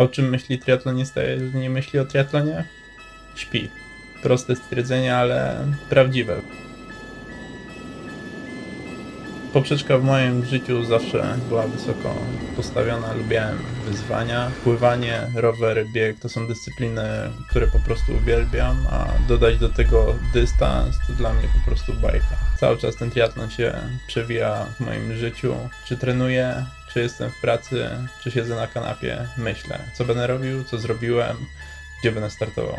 O czym myśli triatlonista, jeżeli nie myśli o triatlonie? Śpi. Proste stwierdzenie, ale prawdziwe. Poprzeczka w moim życiu zawsze była wysoko postawiona. Lubiałem wyzwania. Pływanie, rower, bieg to są dyscypliny, które po prostu uwielbiam, a dodać do tego dystans to dla mnie po prostu bajka. Cały czas ten triatlon się przewija w moim życiu. Czy trenuję, czy jestem w pracy, czy siedzę na kanapie, myślę, co będę robił, co zrobiłem, gdzie będę startował.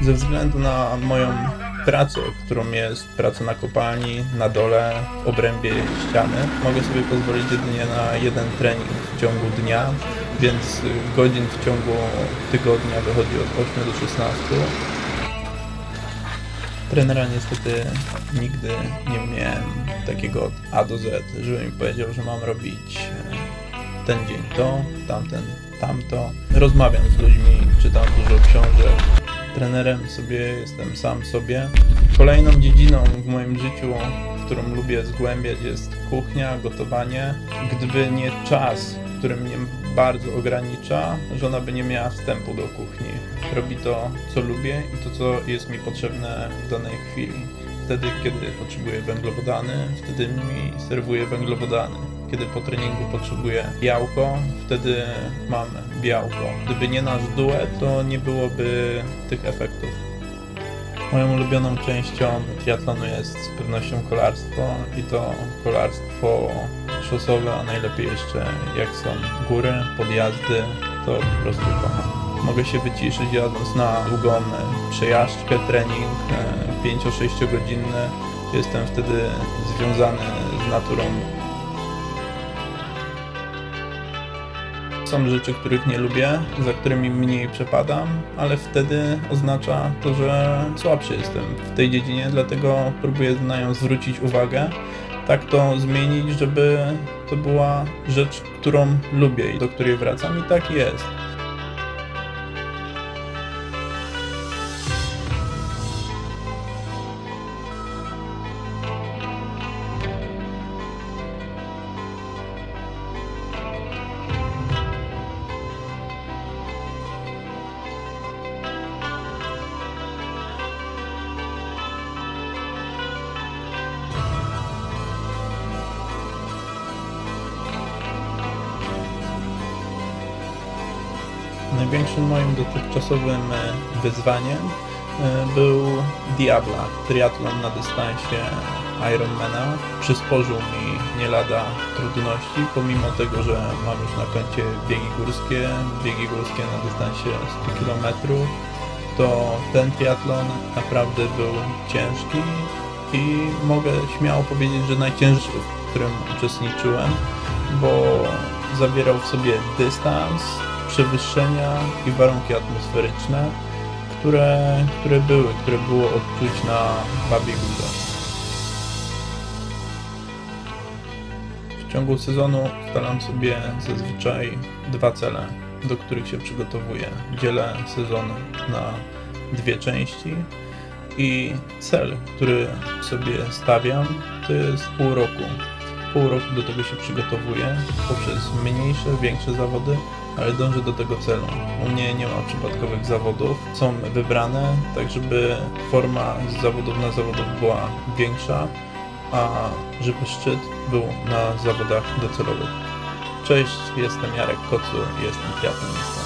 Ze względu na moją pracę, którą jest praca na kopalni, na dole, w obrębie ściany, mogę sobie pozwolić jedynie na jeden trening w ciągu dnia, więc godzin w ciągu tygodnia wychodzi od 8 do 16. Trenera niestety nigdy nie miałem takiego od A do Z, żeby mi powiedział, że mam robić e, ten dzień to, tamten tamto. Rozmawiam z ludźmi, czytam dużo książek. Trenerem sobie jestem sam sobie. Kolejną dziedziną w moim życiu, którą lubię zgłębiać jest kuchnia, gotowanie. Gdyby nie czas, który mnie bardzo ogranicza, żona by nie miała wstępu do kuchni. Robi to, co lubię i to, co jest mi potrzebne w danej chwili. Wtedy, kiedy potrzebuję węglowodany, wtedy mi serwuje węglowodany. Kiedy po treningu potrzebuję białko, wtedy mam białko. Gdyby nie nasz duet, to nie byłoby tych efektów. Moją ulubioną częścią triatlonu jest z pewnością kolarstwo i to kolarstwo szosowe, a najlepiej jeszcze jak są góry, podjazdy, to po prostu kocham. Mogę się wyciszyć jadąc na długą e, przejażdżkę, trening e, 5-6 godzinny. Jestem wtedy związany z naturą. Są rzeczy, których nie lubię, za którymi mniej przepadam, ale wtedy oznacza to, że słabszy jestem w tej dziedzinie, dlatego próbuję na nią zwrócić uwagę, tak to zmienić, żeby to była rzecz, którą lubię i do której wracam i tak jest. Największym moim dotychczasowym e, wyzwaniem e, był Diabla, triatlon na dystansie Ironmana. Przysporzył mi nie lada trudności, pomimo tego, że mam już na koncie biegi górskie, biegi górskie na dystansie 100 km, to ten triatlon naprawdę był ciężki i mogę śmiało powiedzieć, że najcięższy, w którym uczestniczyłem, bo zawierał w sobie dystans, przewyższenia i warunki atmosferyczne, które, które były, które było odczuć na Babie Górze. W ciągu sezonu staram sobie zazwyczaj dwa cele, do których się przygotowuję. Dzielę sezon na dwie części i cel, który sobie stawiam, to jest pół roku. Pół roku do tego się przygotowuję poprzez mniejsze, większe zawody, ale dążę do tego celu. U mnie nie ma przypadkowych zawodów, są wybrane, tak żeby forma z zawodów na zawodów była większa, a żeby szczyt był na zawodach docelowych. Cześć, jestem Jarek Kocu jestem triatlonistą.